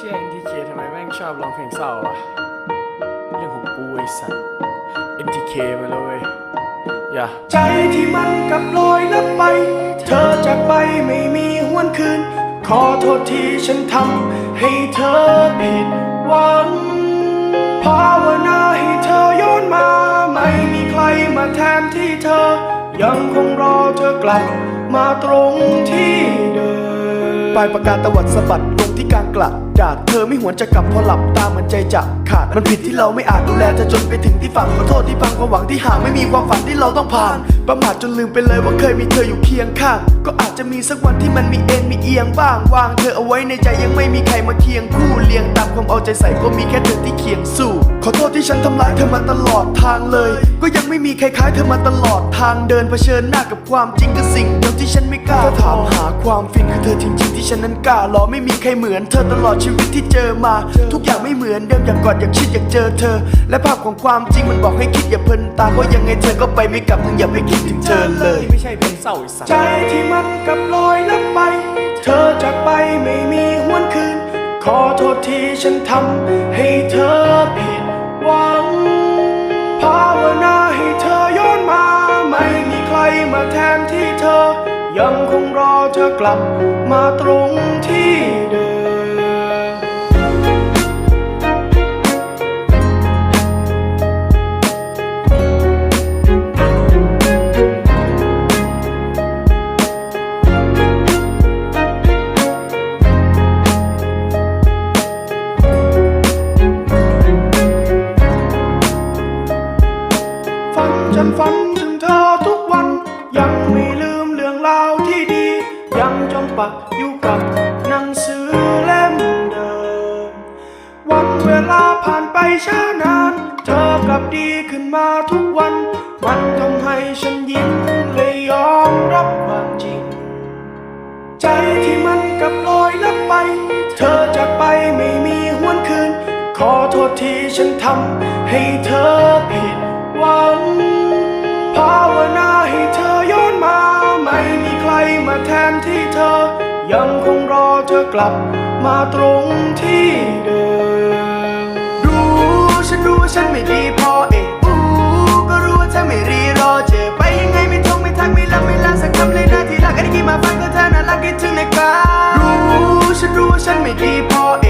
ชี่ย NTK ทำไมแม่งชอบร้องเพลงเศร้าอะเรื่องของกูไอ้สัส NTK มาเลยเว้ยอย่าใจที่มันกลับลอยลับไป เธอจากไปไม่มีหวนคืน ขอโทษที่ฉันทำให้เธอผิดหวังภาวนาให้เธอย้อนมา ไม่มีใครมาแทนที่เธอ ยังคงรอเธอกลับมาตรงที่เดิมปลายประกาศตวัดสะบัดลงที่กลางกระาษเธอไม่หวนจะกลับพอหลับตามันใจจะขาด มันผิดที่เราไม่อาจดูแลเธอจนไปถึงที่ฝั่งขอโทษที่พังความหวังที่ห่างไม่มีความฝันที่เราต้องผ่าน ประมาทจนลืมไปเลยว่าเคยมีเธออยู่เคียงข้าง ก็อาจจะมีสักวันที่มันมีเอ็นมีเอียงบ้าง วางเธอเอาไว้ในใจยังไม่มีใครมาเคียงคู่เลี้ยงตามความเอาใจใส่ก็มีแค่เธอที่เคียงสู้ ขอโทษที่ฉันทำร้ายเธอมาตลอดทางเลย ก็ยังไม่มีใครคล้ายเธอมาตลอดทางเดินเผชิญหน้ากับความจริงกับสิ่งเดียวที่ฉันไม่กล้าถามหาความฟินคือเธอจริงๆที่ฉันนั้นกล้ารอไม่มีใครเหมือนเธอตลอดชีวิตที่เจอมา ทุกอย่างไม่เหมือนเดิมอยากกอดอยากชิดอยากเจอเธอ และภาพของความจริงมันบอกให้คิดอย่าเพลินตาเพราะยังไงเธอก็ไปไม่กลับมึงอย่าไปคิดถึงเธอเลยไม่ใช่เพลงเศร้าไอ้สัสใจที่มันกลับลอยลับไป เธอจากไปไม่มีหวนคืน ขอโทษที่ฉันทำให้เธอผิดหวังภาวนาให้เธอย้อนมา ไม่มีใครมาแทนที่เธอ ยังคงรอเธอกลับมาตรงที่เดิม ช้านาน เธอกลับดีขึ้นมาทุกวัน มันทำให้ฉันยิ้มเลยยอมรับความจริง ใจที่มันกลับลอยลับไป เธอจากไปไม่มีหวนคืน ขอโทษที่ฉันทำให้เธอผิดหวัง ภาวนาให้เธอย้อนมา ไม่มีใครมาแทนที่เธอ ยังคงรอเธอกลับมาตรงที่เดิม ไม่ดีพอเองอู้ก็รู้ว่าเธอไม่รีรอเจอไปยังไงไม่ทงไม่ทักไม่รับไม่ลาสักคำเลยนะที่รักอันนี้มาฟังก็เธอน่ารักคิดถึงในการู้ฉันรู้ว่าฉันไม่ดีพอเอง